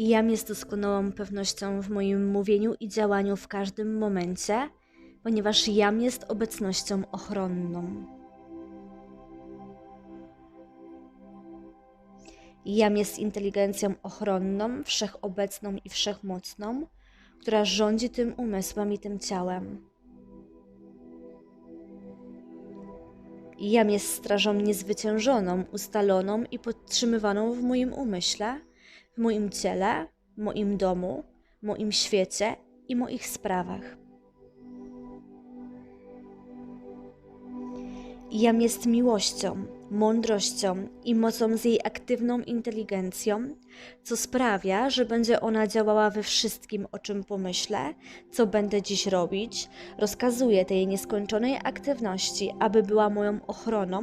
I jam jest doskonałą pewnością w moim mówieniu i działaniu w każdym momencie, ponieważ jam jest obecnością ochronną. Jam jest inteligencją ochronną, wszechobecną i wszechmocną, która rządzi tym umysłem i tym ciałem. Jam jest strażą niezwyciężoną, ustaloną i podtrzymywaną w moim umyśle, w moim ciele, moim domu, moim świecie i moich sprawach. Jam jest miłością, mądrością i mocą z jej aktywną inteligencją, co sprawia, że będzie ona działała we wszystkim, o czym pomyślę, co będę dziś robić, rozkazuje tej nieskończonej aktywności, aby była moją ochroną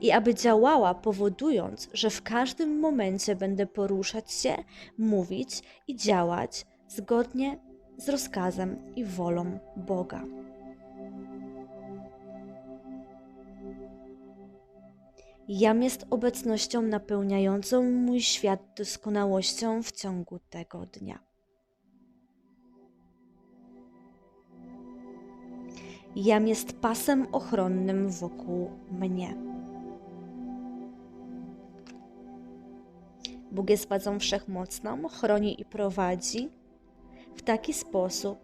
i aby działała, powodując, że w każdym momencie będę poruszać się, mówić i działać zgodnie z rozkazem i wolą Boga. Jam jest obecnością napełniającą mój świat doskonałością w ciągu tego dnia. Jam jest pasem ochronnym wokół mnie. Bóg jest władzą wszechmocną, chroni i prowadzi w taki sposób,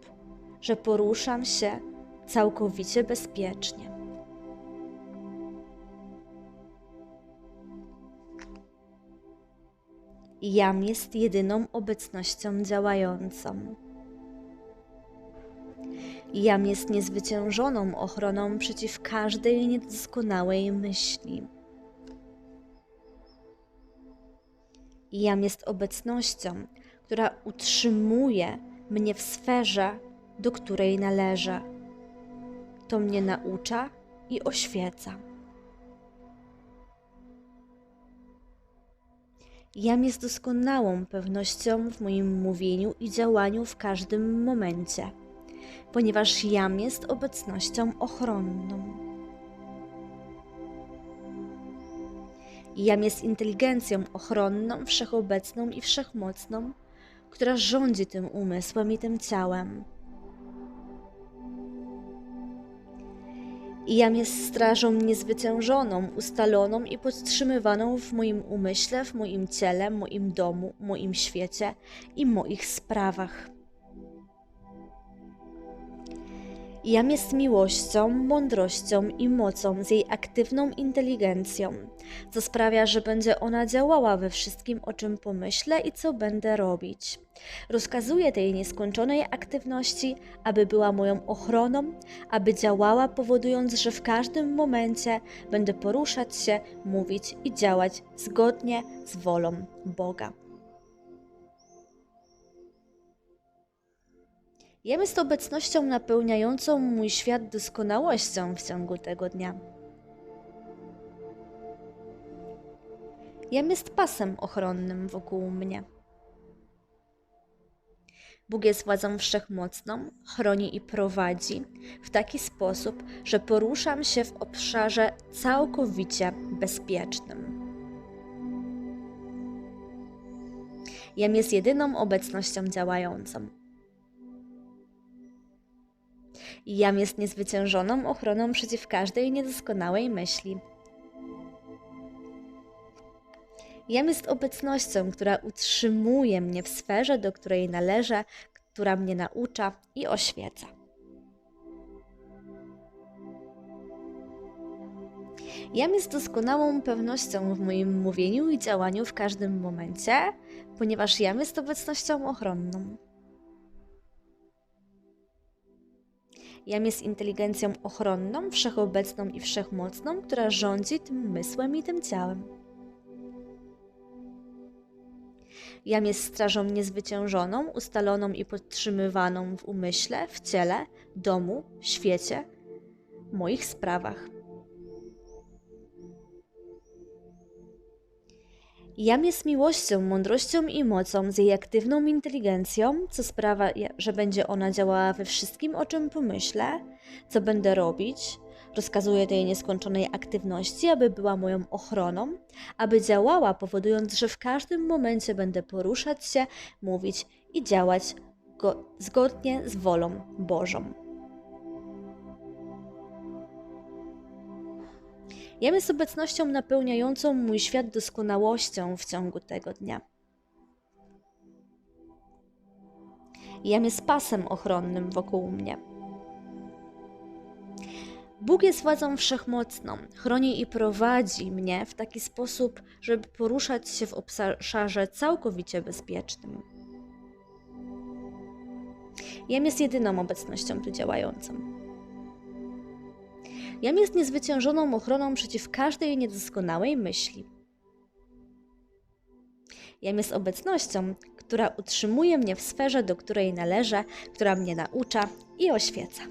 że poruszam się całkowicie bezpiecznie. Jam jest jedyną obecnością działającą. Jam jest niezwyciężoną ochroną przeciw każdej niedoskonałej myśli. Jam jest obecnością, która utrzymuje mnie w sferze, do której należę. To mnie naucza i oświeca. Jam jest doskonałą pewnością w moim mówieniu i działaniu w każdym momencie, ponieważ jam jest obecnością ochronną. Jam jest inteligencją ochronną, wszechobecną i wszechmocną, która rządzi tym umysłem i tym ciałem. I jam jest strażą niezwyciężoną, ustaloną i podtrzymywaną w moim umyśle, w moim ciele, moim domu, moim świecie i moich sprawach. Jam jest miłością, mądrością i mocą z jej aktywną inteligencją, co sprawia, że będzie ona działała we wszystkim, o czym pomyślę i co będę robić. Rozkazuję tej nieskończonej aktywności, aby była moją ochroną, aby działała, powodując, że w każdym momencie będę poruszać się, mówić i działać zgodnie z wolą Boga. Jem jest obecnością napełniającą mój świat doskonałością w ciągu tego dnia. Jem jest pasem ochronnym wokół mnie. Bóg jest władzą wszechmocną, chroni i prowadzi w taki sposób, że poruszam się w obszarze całkowicie bezpiecznym. Jem jest jedyną obecnością działającą. Jam jest niezwyciężoną ochroną przeciw każdej niedoskonałej myśli. Jam jest obecnością, która utrzymuje mnie w sferze, do której należę, która mnie naucza i oświeca. Jam jest doskonałą pewnością w moim mówieniu i działaniu w każdym momencie, ponieważ jam jest obecnością ochronną. Jam jest inteligencją ochronną, wszechobecną i wszechmocną, która rządzi tym umysłem i tym ciałem. Jam jest strażą niezwyciężoną, ustaloną i podtrzymywaną w umyśle, w ciele, domu, świecie, moich sprawach. Jam jest miłością, mądrością i mocą z jej aktywną inteligencją, co sprawia, że będzie ona działała we wszystkim, o czym pomyślę, co będę robić, Rozkazuję tej nieskończonej aktywności, aby była moją ochroną, aby działała, powodując, że w każdym momencie będę poruszać się, mówić i działać go, zgodnie z wolą Bożą. Jem jest obecnością napełniającą mój świat doskonałością w ciągu tego dnia. Jem jest pasem ochronnym wokół mnie. Bóg jest władzą wszechmocną, chroni i prowadzi mnie w taki sposób, żeby poruszać się w obszarze całkowicie bezpiecznym. Jem jest jedyną obecnością tu działającą. Jam jest niezwyciężoną ochroną przeciw każdej niedoskonałej myśli. Jam jest obecnością, która utrzymuje mnie w sferze, do której należę, która mnie naucza i oświeca.